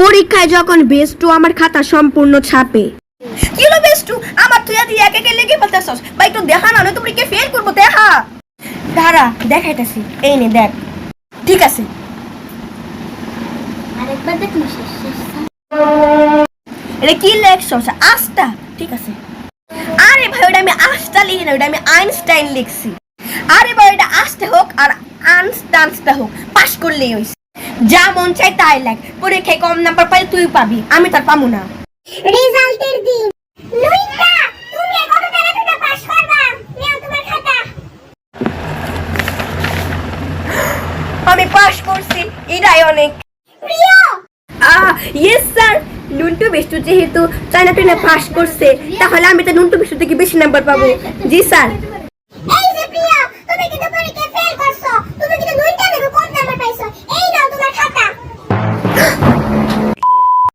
পরীক্ষায় যখন বেস্টু আমার খাতা সম্পূর্ণ ছাপে। কি হলো বেস্টু? আমার তুই আদি একে একে লেগে বলতেছস বা একটু দেখা না নয়তো পরীক্ষা ফেল করব? দেখা। দাঁড়া দেখাইতেছি। এই নে দেখ। ঠিক আছে। আরেকবার দেখ না এটা কি লেখছস? আস্তা। ঠিক আছে। আরে ভাই ওটা আমি আস্তা লিখি না ওটা আমি আইনস্টাইন লিখছি। আরে ভাই ওটা আস্তে হোক আর আনস্তা আনস্তা হোক। পাস করলেই হইছে। যা মন চাই তাই লেখ পরীক্ষায় কম নাম্বার পাইলে তুই পাবি আমি তার পাবো না। রেজাল্টের দিন। লুইকা তুমি কত তাড়াতাড়ি পাস করবা? নাও তোমার খাতা। আমি পাস করছি এটাই অনেক। প্রিয়! আহ ইয়েস স্যার নুন্টু বিষ্টু যেহেতু চায়না টেনে পাস করছে তাহলে আমি তো নুন্টু বিষ্টু থেকে বেশি নাম্বার পাবো। জি স্যার